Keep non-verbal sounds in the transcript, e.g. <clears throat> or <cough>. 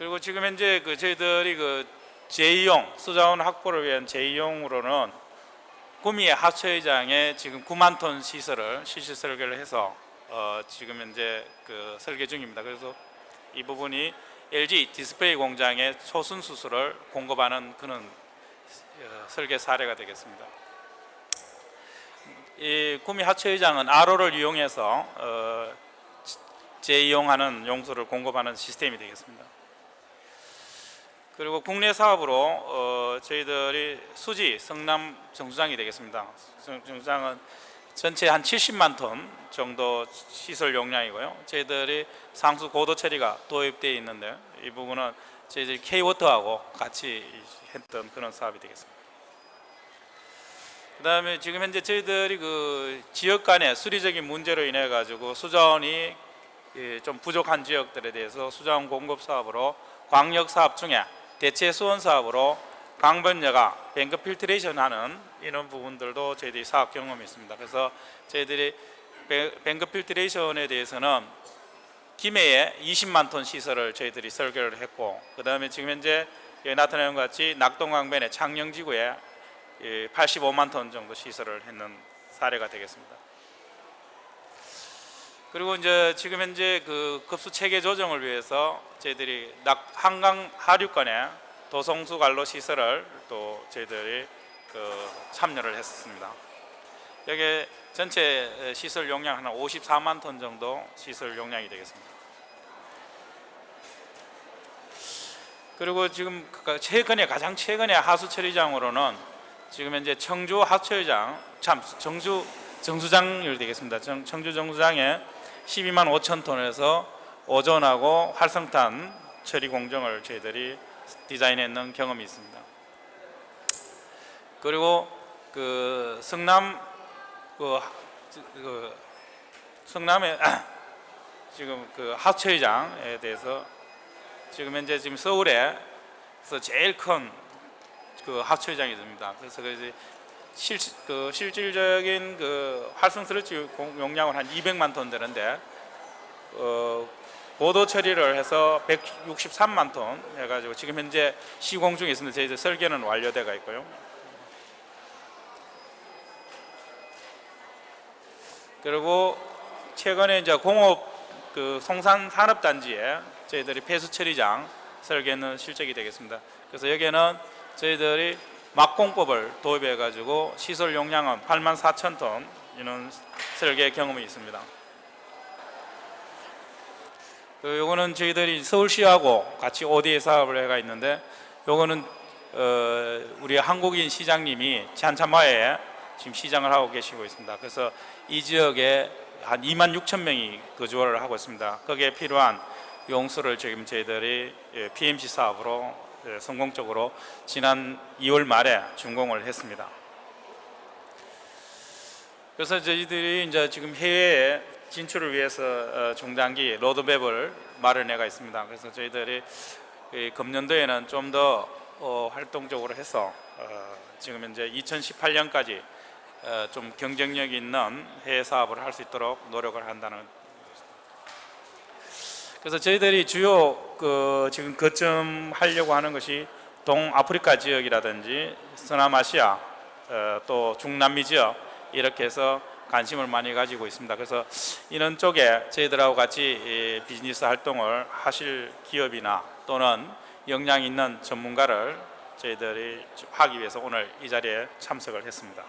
그리고 지금 현재 그 저희들이 그 제2용 수자원 확보를 위한 제2용으로는 구미 하초회장에 지금 9만 톤 시설을 시실 설계를 해서 어, 지금 현재 그 설계 중입니다. 그래서 이 부분이 LG 디스플레이 공장에 초순 수술을 공급하는 그런 어, 설계 사례가 되겠습니다. 이 구미 하초회장은 RO를 이용해서 어, 재이용하는 용수를 공급하는 시스템이 되겠습니다. 그리고 국내 사업으로 어, 저희들이 수지 성남 정수장이 되겠습니다. 정- 정수장은 전체 한 70만 톤 정도 시설 용량이고요. 저희들이 상수 고도 처리가 도입되어 있는데 이 부분은 저희들이 K워터하고 같이 했던 그런 사업이 되겠습니다. 그다음에 지금 현재 저희들이 그 지역 간의 수리적인 문제로 인해 가지고 수자원이 예, 좀 부족한 지역들에 대해서 수자원 공급 사업으로 광역 사업 중에 대체 수원 사업으로 강변여가 뱅크 필트레이션 하는 이런 부분들도 저희들이 사업 경험이 있습니다. 그래서 저희들이 뱅- 뱅크 필트레이션에 대해서는 김해에 20만 톤 시설을 저희들이 설계를 했고 그 다음에 지금 현재 나타나는 것 같이 낙동강변의 창녕지구에 85만 톤 정도 시설을 했는 사례가 되겠습니다. 그리고 이제 지금 현재 그 급수 체계 조정을 위해서 저희들이 낙 한강 하류권에 도성수 관로 시설을 또 저희들이 그 참여를 했습니다. 여기 전체 시설 용량 한 54만 톤 정도 시설 용량이 되겠습니다. 그리고 지금 그 최근에 가장 최근에 하수 처리장으로는 지금 현재 청주 하수 처리장 참 정주 정수장이 되겠습니다. 정, 청주 정수장에 12만 5천 톤에서 오존하고 활성탄 처리 공정을 저희들이 디자인했는 경험이 있습니다. 그리고 그 성남 그, 하- 그 성남의 <clears throat> 지금 그 하초회장에 대해서 지금 현재 지금 서울에서 제일 큰 그 하초회장이 됩니다. 그래서 그 이제 실, 그 실질적인 그 활성 스레치 용량은 한 200만 톤 되는데 어, 고도 처리를 해서 163만 톤 해가지고 지금 현재 시공 중에 있습니다. 저희들 설계는 완료돼가 있고요. 그리고 최근에 이제 공업 그 송산 산업단지에 저희들이 폐수 처리장 설계는 실적이 되겠습니다. 그래서 여기에는 저희들이 막공법을 도입해 가지고 시설 용량은 8만 4천 톤 이런 설계 경험이 있습니다. 그 요거는 저희들이 서울시하고 같이 ODA 사업을 해가 있는데 요거는 어, 우리 한국인 시장님이 지한참마에 지금 시장을 하고 계시고 있습니다. 그래서 이 지역에 한 2만 6천 명이 거주를 하고 있습니다. 거기에 필요한 용수를 지금 저희들이 예, PMC 사업으로 예, 성공적으로 지난 2월 말에 준공을 했습니다. 그래서 저희들이 이제 지금 해외에 진출을 위해서 어, 중장기 로드맵을 마련해가 있습니다. 그래서 저희들이 이 금년도에는 좀더 어, 활동적으로 해서 어, 지금 현재 2018년까지 어, 좀 경쟁력 있는 해외 사업을 할 수 있도록 노력을 한다는. 그래서 저희들이 주요 그 지금 거점하려고 하는 것이 동아프리카 지역이라든지 서남아시아 어, 또 중남미 지역 이렇게 해서 관심을 많이 가지고 있습니다. 그래서 이런 쪽에 저희들하고 같이 이 비즈니스 활동을 하실 기업이나 또는 역량 있는 전문가를 저희들이 하기 위해서 오늘 이 자리에 참석을 했습니다.